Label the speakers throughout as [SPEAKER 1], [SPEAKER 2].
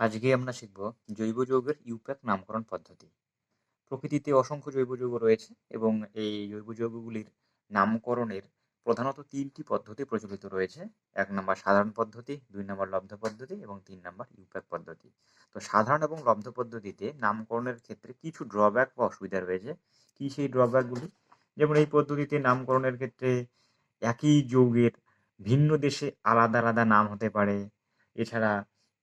[SPEAKER 1] আজকে আমরা শিখব জৈব যৌগের ইউপ্যাক নামকরণ পদ্ধতি। প্রকৃতিতে অসংখ্য জৈব যৌগ রয়েছে এবং এই জৈব যৌগগুলির নামকরণের প্রধানত তিনটি পদ্ধতি প্রচলিত রয়েছে। এক নম্বর সাধারণ পদ্ধতি, দুই নম্বর লব্ধ পদ্ধতি এবং তিন নম্বর ইউপ্যাক পদ্ধতি। তো সাধারণ এবং লব্ধ পদ্ধতিতে নামকরণের ক্ষেত্রে কিছু ড্রব্যাক বা অসুবিধা রয়েছে। কী সেই ড্রব্যাকগুলি যেমন এই পদ্ধতিতে নামকরণের ক্ষেত্রে একই যৌগের ভিন্ন দেশে আলাদা আলাদা নাম হতে পারে। এছাড়া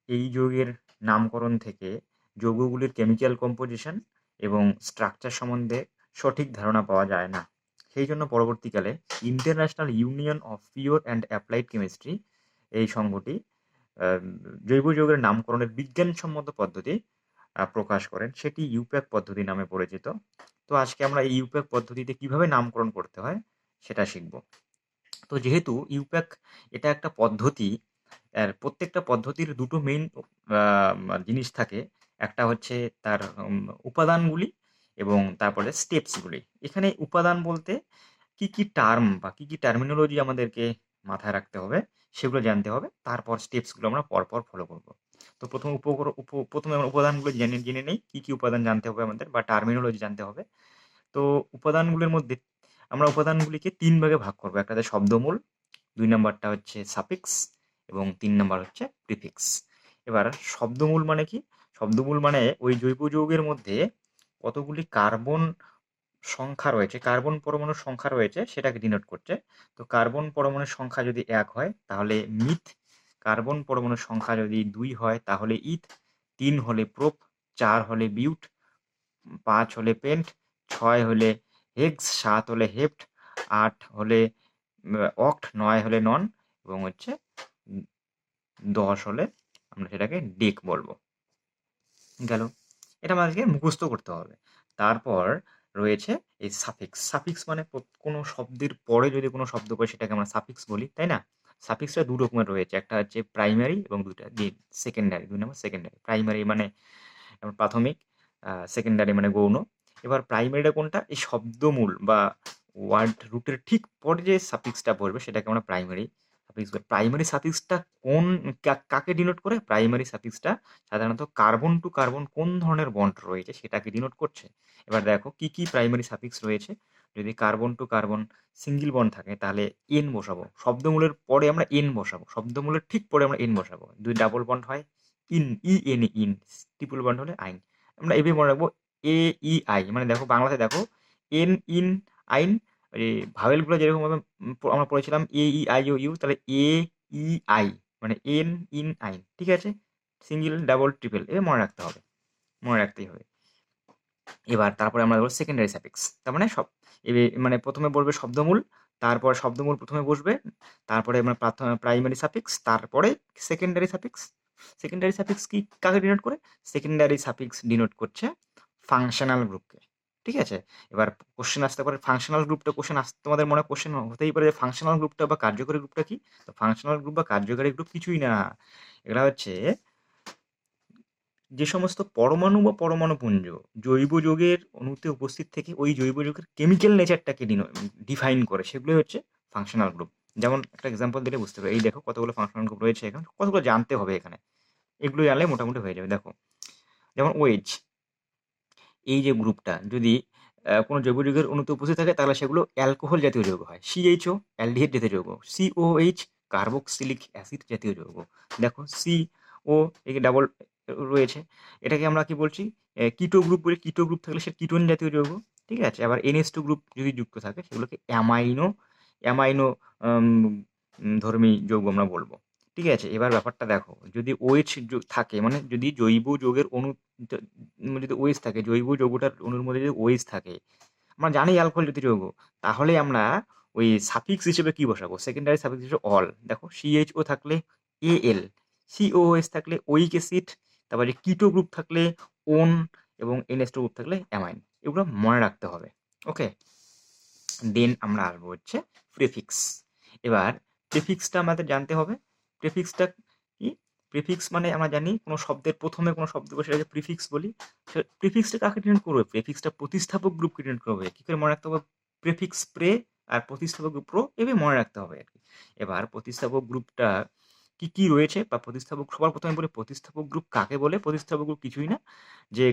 [SPEAKER 1] এই যৌগের নামকরণ থেকে যৌগগুলির কেমিক্যাল কম্পোজিশন এবং স্ট্রাকচার সম্বন্ধে সঠিক ধারণা পাওয়া যায় না। সেই জন্য পরবর্তীকালে international union of pure and applied chemistry এই সংঘটি জৈব যৌগের নামকরণের বিজ্ঞানসম্মত পদ্ধতি প্রকাশ করেন। সেটি ইউপ্যাক পদ্ধতি নামে পরিচিত। তো আজকে আমরা এই ইউপ্যাক পদ্ধতিতে কীভাবে নামকরণ করতে হয়, সেটা শিখব। তো যেহেতু ইউপ্যাক এটা একটা পদ্ধতি আর প্রত্যেকটা পদ্ধতির দুটো মেইন জিনিস থাকে। একটা হচ্ছে তার উপাদানগুলি এবং তারপরে স্টেপসগুলি এখানে উপাদান বলতে কি কি টার্ম বা কি কি টার্মিনোলজি আমাদেরকে মাথায় রাখতে হবে, সেগুলো জানতে হবে। তারপর স্টেপসগুলো আমরা পরপর ফলো করব। তো প্রথম উপকর প্রথমে আমরা উপাদানগুলো জেনে জেনে নেই, কী কী উপাদান জানতে হবে আমাদের বা টার্মিনোলজি জানতে হবে। তো উপাদানগুলির মধ্যে আমরা উপাদানগুলিকে তিন ভাগে ভাগ করব। একটা শব্দমূল, দুই নম্বরটা হচ্ছে সাপিক্স এবং তিন নম্বর হচ্ছে প্রিফিক্স এবার শব্দমূল মানে কি? শব্দমূল মানে ওই জৈব যৌগের মধ্যে কতগুলি কার্বন সংখ্যা রয়েছে, কার্বন পরমাণুর সংখ্যা রয়েছে, সেটাকে ডিনোট করছে। তো কার্বন পরমাণুর সংখ্যা যদি এক হয়, তাহলে মিথ। কার্বন পরমাণুর সংখ্যা যদি দুই হয়, তাহলে ইথ। তিন হলে প্রোপ, চার হলে বিউট, পাঁচ হলে পেন্ট, ছয় হলে হেক্স, সাত হলে হেপ্ট, আট হলে অক্ট, নয় হলে নন এবং হচ্ছে দশ হলে আমরা সেটাকে ডেক বলব। গেল। এটা আমাদেরকে মুখস্থ করতে হবে। তারপর রয়েছে এই সাফিক্স সাফিক্স মানে কোনো শব্দের পরে যদি কোনো শব্দ করে সেটাকে আমরা সাফিক্স বলি, তাই না? সাফিক্সটা দু রকমের রয়েছে। একটা হচ্ছে প্রাইমারি এবং দুটা সেকেন্ডারি দুই নম্বর সেকেন্ডারি প্রাইমারি মানে প্রাথমিক সেকেন্ডারি মানে গৌণ। এবার প্রাইমারিটা কোনটা? এই শব্দমূল বা ওয়ার্ড রুটের ঠিক পরে যে সাফিক্সটা পড়বে সেটাকে আমরা প্রাইমারি সাফিক্স প্রাইমারি সাফিক্সটা কোন কাকে ডিনোট করে? প্রাইমারি সাফিক্সটা সাধারণত কার্বন টু কার্বন কোন ধরনের বন্ড রয়েছে সেটাকে ডিনোট করছে। এবার দেখো কি কি প্রাইমারি সাফিক্স রয়েছে? যদি carbon to carbon single bond থাকে তাহলে এন বসাবো। শব্দমূলের পরে আমরা এন বসাবো। শব্দমূলের ঠিক পরে আমরা এন বসাবো। যদি ডাবল বন্ড হয় ene E N ene triple bond হলে আইন। আমরা এভাবে মনে রাখব এ ই আই মানে দেখো বাংলাতে দেখো এন ইন আইন ওই ভাওয়েলগুলো যেরকমভাবে আমরা পড়েছিলাম এ ই আই ও ইউ তাহলে এ ই আই মানে এন ইন আই ঠিক আছে? সিঙ্গেল ডাবল ট্রিপল এ মনে রাখতে হবে, মনে রাখতেই হবে। এবার তারপরে আমরা বলব সেকেন্ডারি স্যাপিক্স তার মানে সব মানে প্রথমে বলবে শব্দমূল, তারপর শব্দমূল প্রথমে বসবে, তারপরে মানে প্রাইমারি সাফিক্স তারপরে সেকেন্ডারি সাফিক্স সেকেন্ডারি সাফিক্স কি, কাকে ডিনোট করে? সেকেন্ডারি সাফিক্স ডিনোট করছে ফাংশনাল গ্রুপকে ঠিক আছে? এবার কোশ্চেন আসতে পারে ফাংশনাল গ্রুপটা কোশ্চেন আসতে তোমাদের মনে কোশ্চেন হতেই পারে যে ফাংশনাল গ্রুপটা বা কার্যকরী গ্রুপটা কি? তো ফাংশনাল গ্রুপ বা কার্যকারী গ্রুপ কিছুই না। এরা হচ্ছে যে সমস্ত পরমাণু বা পরমাণু পুঞ্জ জৈব যৌগের অণুতে উপস্থিত থেকে ওই জৈব যৌগের কেমিক্যাল নেচারটাকে ডিফাইন করে। সেগুলোই হচ্ছে ফাংশনাল গ্রুপ যেমন একটা এক্সাম্পল দিলে বুঝতে পারবে। এই দেখো কতগুলো ফাংশনাল গ্রুপ রয়েছে এখানে। কতগুলো জানতে হবে এখানে। এগুলো জানলে মোটামুটি হয়ে যাবে। দেখো, যেমন ওয়েজ এই যে গ্রুপটা যদি কোনো জৈব যৌগের অণুতে উপস্থিত থাকে, তাহলে সেগুলো অ্যালকোহল জাতীয় যৌগ হয়। সিএইচও অ্যালডিহাইড জাতীয় যৌগ। সিওএইচ কার্বক্সিলিক অ্যাসিড জাতীয় যৌগ। দেখো সি ও এই ডাবল রয়েছে। এটাকে আমরা কি বলছি? কিটো গ্রুপ বলে। কিটো গ্রুপ থাকলে সে কিটোন জাতীয় যৌগ, ঠিক আছে? আবার এনএস টু গ্রুপ যদি যুক্ত থাকে, সেগুলোকে অ্যামাইনো অ্যামাইনো ধর্মী যৌগ আমরা বলব। ঠিক আছে? এবার ব্যাপারটা দেখো, যদি ওয়েচ থাকে মানে যদি জৈব যৌগের অণু যদি ওয়েজ থাকে, জৈব যৌগটার অণুর মধ্যে যদি ওয়েস থাকে, আমরা জানি অ্যালকোহল যদি যৌগ, তাহলে আমরা ওই সাফিক্স হিসেবে কি বসাবো? সেকেন্ডারি সাফিক্স হিসেবে অল। দেখো সিএইচও থাকলে এ এল সিওএস থাকলে ওইক অ্যাসিড, তারপরে কিটো গ্রুপ থাকলে ওন এবং এনএস গ্রুপ থাকলে অ্যামাইন এগুলো মনে রাখতে হবে ওকে দেন আমরা আসব হচ্ছে প্রেফিক্স এবার প্রেফিক্সটা আমাদের জানতে হবে। প্রেফিক্সটা কি? প্রিফিক্স মানে আমরা জানি কোনো শব্দের প্রথমে কোনো শব্দ সেটাকে প্রিফিক্স বলি। প্রিফিক্সটা কাকে ডিনোট করবে? প্রিফিক্সটা প্রতিস্থাপক গ্রুপকে ডিনোট করবে। কী করে মনে রাখতে হবে? প্রিফিক্স প্রে আর প্রতিস্থাপক গ্রুপ প্রো এভাবে মনে রাখতে হবে আর কি। এবার প্রতিস্থাপক গ্রুপটা কি কি রয়েছে বা প্রতিস্থাপক, সবার প্রথমে বলি প্রতিস্থাপক গ্রুপ কাকে বলে? প্রতিস্থাপক গ্রুপ কিছুই না। যে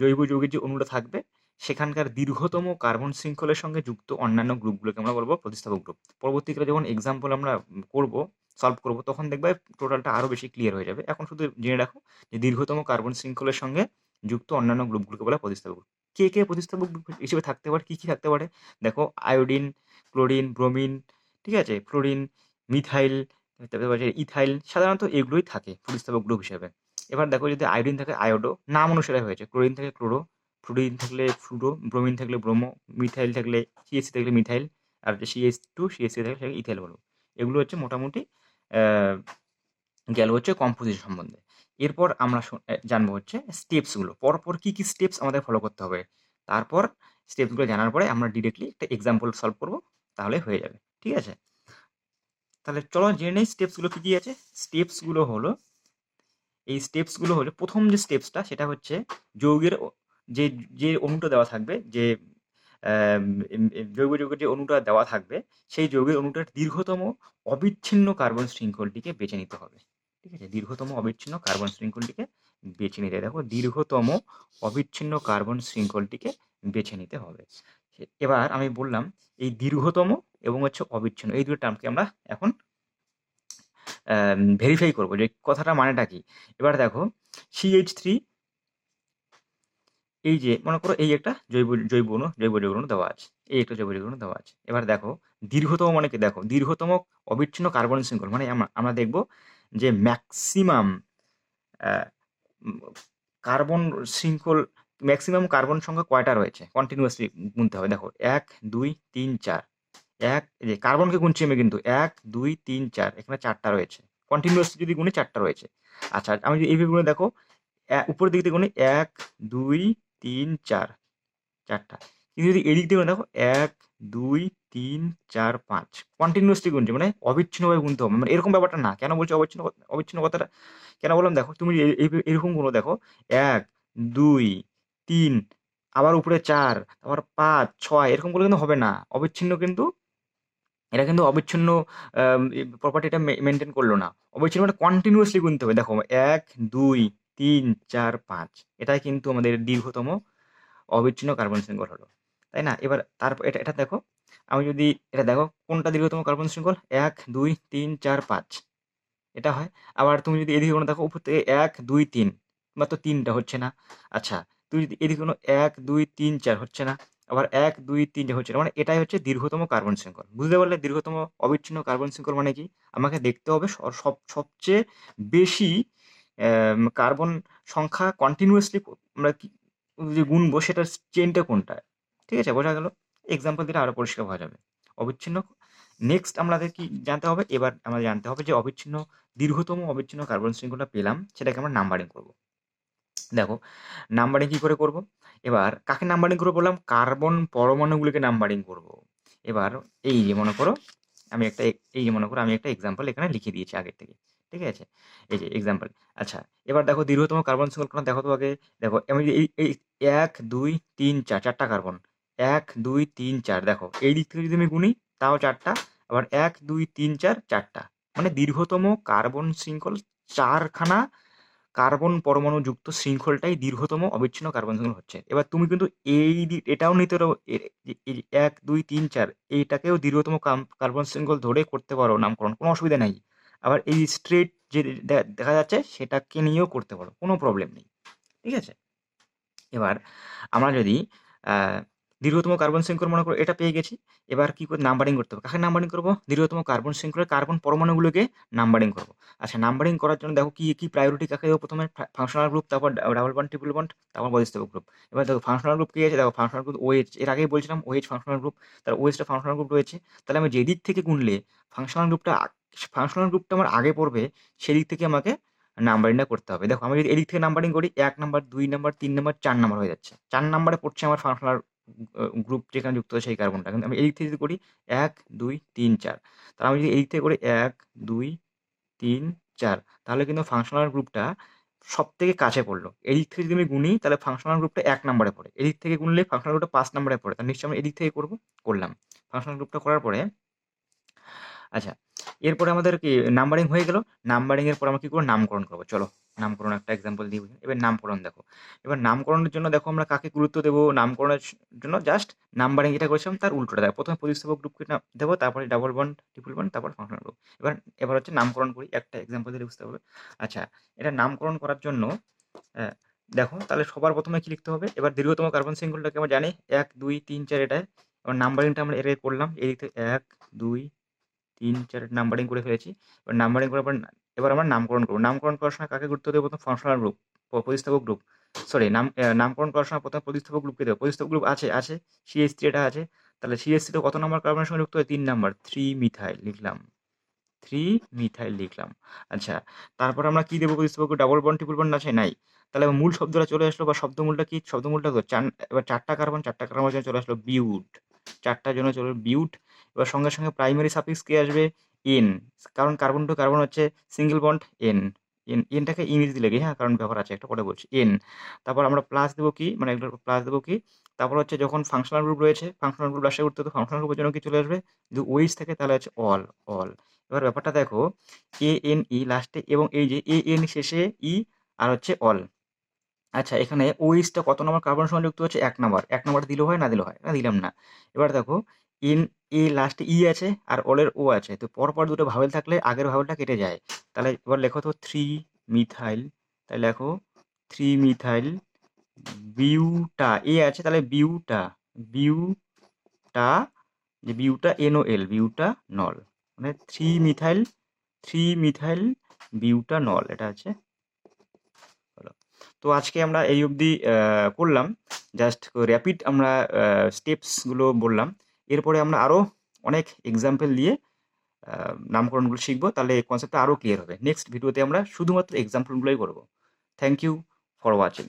[SPEAKER 1] জৈব যৌগের যে অণুটা থাকবে, সেখানকার দীর্ঘতম কার্বন শৃঙ্খলের সঙ্গে যুক্ত অন্যান্য গ্রুপগুলোকে আমরা বলব প্রতিস্থাপক গ্রুপ পরবর্তীকালে যখন এক্সাম্পল আমরা করব সলভ করব, তখন দেখবে টোটালটা আরও বেশি ক্লিয়ার হয়ে যাবে। এখন শুধু জেনে রাখো যে দীর্ঘতম কার্বন শৃঙ্খলের সঙ্গে যুক্ত অন্যান্য গ্রুপগুলোকে বলা প্রতিস্থাপক। কে কে প্রতিস্থাপক হিসেবে থাকতে পারে? কী কী থাকতে পারে? দেখো আয়োডিন ক্লোরিন ব্রোমিন ঠিক আছে? ফ্লোরিন মিথাইল তারপরে ইথাইল সাধারণত এগুলোই থাকে প্রতিস্থাপক গ্রুপ হিসেবে। এবার দেখো যদি আয়োডিন থাকে আয়োডো নাম অনুসারে হয়েছে। ক্লোরিন থাকে ক্লোরো ফ্লোরিন থাকলে ফ্লুরো ব্রোমিন থাকলে ব্রোমো মিথাইল থাকলে সিএসসি থাকলে মিথাইল আর যে সিএস টু সিএসসি থাকলে ইথাইল বলব এগুলো হচ্ছে মোটামুটি গেল হচ্ছে কম্পোজিশন সম্বন্ধে। এরপর আমরা জানব হচ্ছে স্টেপসগুলো পরপর কী কী স্টেপস আমাদের ফলো করতে হবে? তারপর স্টেপসগুলো জানার পরে আমরা ডিরেক্টলি একটা এক্সাম্পল সলভ করব, তাহলে হয়ে যাবে। ঠিক আছে? তাহলে চলো জেনে নেই স্টেপসগুলো কি কি আছে। স্টেপসগুলো হলো, এই স্টেপসগুলো হলো প্রথম যে স্টেপসটা সেটা হচ্ছে যৌগের যে যে অণুটা দেওয়া থাকবে, যে জৈব যৌগের যে অণুটা দেওয়া থাকবে, সেই যৌগের অণুটার দীর্ঘতম অবিচ্ছিন্ন কার্বন শৃঙ্খলটিকে বেছে নিতে হবে। ঠিক আছে? দীর্ঘতম অবিচ্ছিন্ন কার্বন শৃঙ্খলটিকে বেছে নিতে দেখো, দীর্ঘতম অবিচ্ছিন্ন কার্বন শৃঙ্খলটিকে বেছে নিতে হবে। এবার আমি বললাম, এই দীর্ঘতম এবং হচ্ছে অবিচ্ছিন্ন, এই দুটো টার্মকে আমরা এখন ভেরিফাই করব যে কথাটা মানেটা কি? এবার দেখো সিএইচ থ্রি এই যে মনে করো এই একটা জৈব জৈব অণু, জৈব যৌগ অণু দেওয়া আছে। এই একটা জৈব যৌগ অণু দেওয়া আছে। এবার দেখো, দীর্ঘতম মানে কি? দেখো, দীর্ঘতম অবিচ্ছিন্ন কার্বন শৃঙ্খল মানে আমরা দেখব যে ম্যাক্সিমাম কার্বন শৃঙ্খল ম্যাক্সিমাম কার্বন সংখ্যা কয়টা রয়েছে? কন্টিনিউয়াসলি গুনতে হবে। দেখো, এক, দুই, তিন, চার। এক যে কার্বনকে গুনছি আমি কিন্তু, এক, দুই, তিন, চার, এখানে চারটা রয়েছে। কন্টিনিউয়াসলি যদি গুনি, চারটা রয়েছে। আচ্ছা আমি যদি এইভাবে গুনে দেখো উপরের দিক থেকে গুনি, এক, দুই তিন, চার, চারটা। কিন্তু যদি এদিক গুনে দেখো, এক, দুই, তিন, চার, পাঁচ কন্টিনিউসলি গুনছে মানে অবিচ্ছিন্নভাবে গুনতে হবে। মানে এরকম ব্যাপারটা না। কেন বলছো অবিচ্ছিন্ন অবিচ্ছিন্ন কথাটা কেন বললাম? দেখো, তুমি এরকমগুলো দেখো, এক, দুই, তিন, আবার উপরে চার, আবার পাঁচ, ছয়, এরকম করলে কিন্তু হবে না। অবিচ্ছিন্ন কিন্তু, এটা কিন্তু অবিচ্ছিন্ন প্রপার্টিটা মেনটেন করল না। অবিচ্ছিন্ন মানে কন্টিনিউয়াসলি গুনতে হবে। দেখো, এক, দুই তিন, চার, পাঁচ। এটাই কিন্তু আমাদের দীর্ঘতম অবিচ্ছিন্ন কার্বন শৃঙ্খল হলো, তাই না? এবার তারপর এটা এটা দেখো, আমি যদি, এটা দেখো, কোনটা দীর্ঘতম কার্বন শৃঙ্খল? এক, দুই, তিন, চার, পাঁচ। এটা হয়। আবার তুমি যদি এদিকে কোনো দেখো, উপর থেকে এক, দুই, তিন, মাত্র তিনটা হচ্ছে না। আচ্ছা তুমি যদি এদিকে কোনো এক, দুই, তিন, চার হচ্ছে না, আবার এক, দুই, তিন হচ্ছে না মানে এটাই হচ্ছে দীর্ঘতম কার্বন শৃঙ্খল। বুঝতে পারলে দীর্ঘতম অবিচ্ছিন্ন কার্বন শৃঙ্খল মানে কি? আমাকে দেখতে হবে সব, সবচেয়ে বেশি কার্বন সংখ্যা কন্টিনিউয়াসলি আমরা যে গুনবো সেটার চেনটা কোনটা? ঠিক আছে, বোঝা গেল? এক্সাম্পল দিলে আরও পরিষ্কার হওয়া যাবে। অবিচ্ছিন্ন নেক্সট আমাদের কি জানতে হবে? এবার আমাদের জানতে হবে যে অবিচ্ছিন্ন, দীর্ঘতম অবিচ্ছিন্ন কার্বন শৃঙ্খলটা পেলাম, সেটাকে আমরা নাম্বারিং করব। দেখো নাম্বারিং কি করে করব? এবার কাকে নাম্বারিং করে বললাম? কার্বন পরমাণুগুলিকে নাম্বারিং করব। এবার এই যে মনে করো, আমি একটা এই যে মনে করো, আমি একটা এক্সাম্পল এখানে লিখে দিয়েছি আগের থেকে। ঠিক আছে? এই যে এক্সাম্পল আচ্ছা এবার দেখো দীর্ঘতম কার্বন শৃঙ্খলটা দেখো তো আগে দেখো এই এই এক, দুই, তিন, চার, চারটা কার্বন এক, দুই, তিন, চার, দেখো, এই দিক থেকে যদি আমি গুনি, তাও চারটা, আবার এক, দুই, তিন, চার, চারটা মানে দীর্ঘতম কার্বন শৃঙ্খল চারখানা কার্বন পরমাণু যুক্ত শৃঙ্খলটাই দীর্ঘতম অবিচ্ছিন্ন কার্বন শৃঙ্খল হচ্ছে। এবার তুমি কিন্তু এই এটাও নিতে পারো এক, দুই, তিন, চার, এইটাকেও দীর্ঘতম কার্বন শৃঙ্খল ধরে করতে পারো নামকরণ, কোনো অসুবিধা নেই। আবার এই স্ট্রেট যে দেখা যাচ্ছে সেটাকে নিয়েও করতে পারো, কোনো প্রবলেম নেই, ঠিক আছে? এবার আমরা যদি দীর্ঘতম কার্বন শৃঙ্খল মনে করো, এটা পেয়ে গেছি। এবার কি করে নাম্বারিং করতে হবে। কাকে নাম্বারিং করব? দীর্ঘতম কার্বন শৃঙ্খলের কার্বন পরমাণুগুলোকে নাম্বারিং করব। আচ্ছা নাম্বারিং করার জন্য দেখো কি কি প্রায়োরিটি কাকে দেবো প্রথমে? ফাংশনাল গ্রুপ তারপর ডাবল বন্ড ট্রিপল বন্ড তারপর বদিস্তব গ্রুপ এবার দেখো ফাংশনাল গ্রুপ কি আছে? দেখো ফাংশনাল গ্রুপ ওএইচ এর আগেই বলছিলাম ওএইচ ফাংশনাল গ্রুপ তার ওএইচটা ফাংশনাল গ্রুপ রয়েছে। তাহলে আমি যেদিক থেকে গুনলে ফাংশনাল গ্রুপটা ফাংশনাল গ্রুপটা আমার আগে পড়বে, সেদিক থেকে আমাকে নাম্বারিংটা করতে হবে। দেখো, আমি যদি এদিক থেকে নাম্বারিং করি, এক নাম্বার দুই নাম্বার তিন নাম্বার চার নাম্বার হয়ে যাচ্ছে। চার নাম্বারে পড়ছে আমার ফাংশনাল গ্রুপ যেখানে যুক্ত আছে সেই কার্বনটা কিন্তু আমি এদিক থেকে যদি করি, এক, দুই, তিন, চার। তাহলে আমি যদি এদিক থেকে করি, এক, দুই, তিন, চার, তাহলে কিন্তু ফাংশনাল গ্রুপটা সব থেকে কাছে পড়ল। এদিক থেকে যদি আমি গুনি, তাহলে ফাংশনাল গ্রুপটা এক নম্বরে পড়ে। এদিক থেকে গুনলে ফাংশনাল গ্রুপটা পাঁচ নম্বরে পড়ে। তার নিশ্চয়ই আমি এদিক থেকে করব? করলাম। ফাংশনাল গ্রুপটা করার পরে আচ্ছা এরপরে আমাদের কি নাম্বারিং হয়ে গেল? নাম্বারিং এর পর আমরা কি করব? নামকরণ করব। চলো। নামকরণ একটা এক্সাম্পল দিয়ে বুঝি। এবার নামকরণ দেখো। এবার নামকরণের জন্য দেখো আমরা কাকে গুরুত্ব দেবো? নামকরণের জন্য জাস্ট নাম্বারিং যেটা করেছিলাম তার উল্টোটা দেখো। প্রথমে প্রতিস্থাপক গ্রুপকে দেবো, তারপরে ডাবল বন্ড ট্রিপল বন্ড তারপর ফাংশনাল গ্রুপ এবার এবার হচ্ছে নামকরণ করি, একটা এক্সাম্পল দিলে বুঝতে হবে। আচ্ছা এটা নামকরণ করার জন্য দেখো, তাহলে সবার প্রথমে কি লিখতে হবে? এবার দীর্ঘতম কার্বন সিঙ্গলটাকে আমরা জানি, এক, দুই, তিন, চার এটায় এবার নাম্বারিংটা আমরা এর করলাম এই দিক থেকে এক, দুই, তিন, চার নাম্বারিং করে ফেলেছি। এবার নাম্বারিং করার পর এবার আমরা নামকরণ করব। নামকরণ করার সময় কাকে গুরুত্ব দেবো? প্রথম ফাংশনাল গ্রুপ প্রতিস্থাপক গ্রুপ সরি নাম নামকরণ করার সময় প্রথমে প্রতিস্থাপক গ্রুপকে দেবো। প্রতিস্থাপক গ্রুপ আছে আছে সিএস থ্রি এটা আছে। তাহলে সিএস থ্রি তো কত নম্বর কার্বনের সঙ্গে যুক্ত হয়? তিন নম্বর থ্রি মিথাইল লিখলাম। থ্রি মিথাইল লিখলাম। আচ্ছা তারপর আমরা কি দেবো? প্রতিস্থাপক ডাবল বন্ড ট্রিপল বন্ড আছে? নাই। তাহলে মূল শব্দটা চলে আসলো বা শব্দমূলটা কি? শব্দমূলটা চার এবার চারটা কার্বন চারটা কার্বনের জন্য চলে আসলো বিউট। চারটার জন্য চলে বিউট। এবার সঙ্গে সঙ্গে প্রাইমারি সাফিক্স কে আসবে? এন কারণ কার্বন টু কার্বন হচ্ছে সিঙ্গেল বন্ড এন এন এনটাকে ইংরেজি লেগে হ্যাঁ কারণ ব্যাপার আছে, একটা পরে বলছি এন তারপর আমরা প্লাস দেবো কি মানে একটা প্লাস দেবো কি, তারপর হচ্ছে যখন ফাংশনাল গ্রুপ রয়েছে ফাংশনাল গ্রুপ লাস্টে উঠতে তো ফাংশনাল গ্রুপের জন্য কি চলে আসবে, যদি ওইস থাকে তাহলে হচ্ছে অল অল এবার ব্যাপারটা দেখো এ এন ই লাস্টে এবং এই যে এ এন শেষে ই আর হচ্ছে অল আচ্ছা এখানে ওইসটা কত নম্বর কার্বন সঙ্গে যুক্ত হচ্ছে, এক নম্বর এক নম্বর দিলেও হয়, না দিলেও হয়, না দিলাম না, এবার দেখো এন এ লাস্টে ই আছে আর অলের ও আছে। তো পরপর দুটো ভাবেল থাকলে আগের ভাবেলটা কেটে যায়। তাহলে এবার লেখো তো থ্রি মিথাইল তাহলে লেখো থ্রি মিথাইল বিউটা, এ আছে তাহলে বিউটা বিউটা, যে বিউটা এনও এল বিউটা নল। মানে three methyl three methyl butanol, এটা আছে। তো আজকে আমরা এই অবধি করলাম। জাস্ট র্যাপিড আমরা স্টেপসগুলো বললাম। এরপরে আমরা আরও অনেক এক্সাম্পল দিয়ে নামকরণগুলো শিখব। তাহলে কনসেপ্টটা আরও ক্লিয়ার হবে। নেক্সট ভিডিওতে আমরা শুধুমাত্র এক্সাম্পলগুলোই করব। Thank you for watching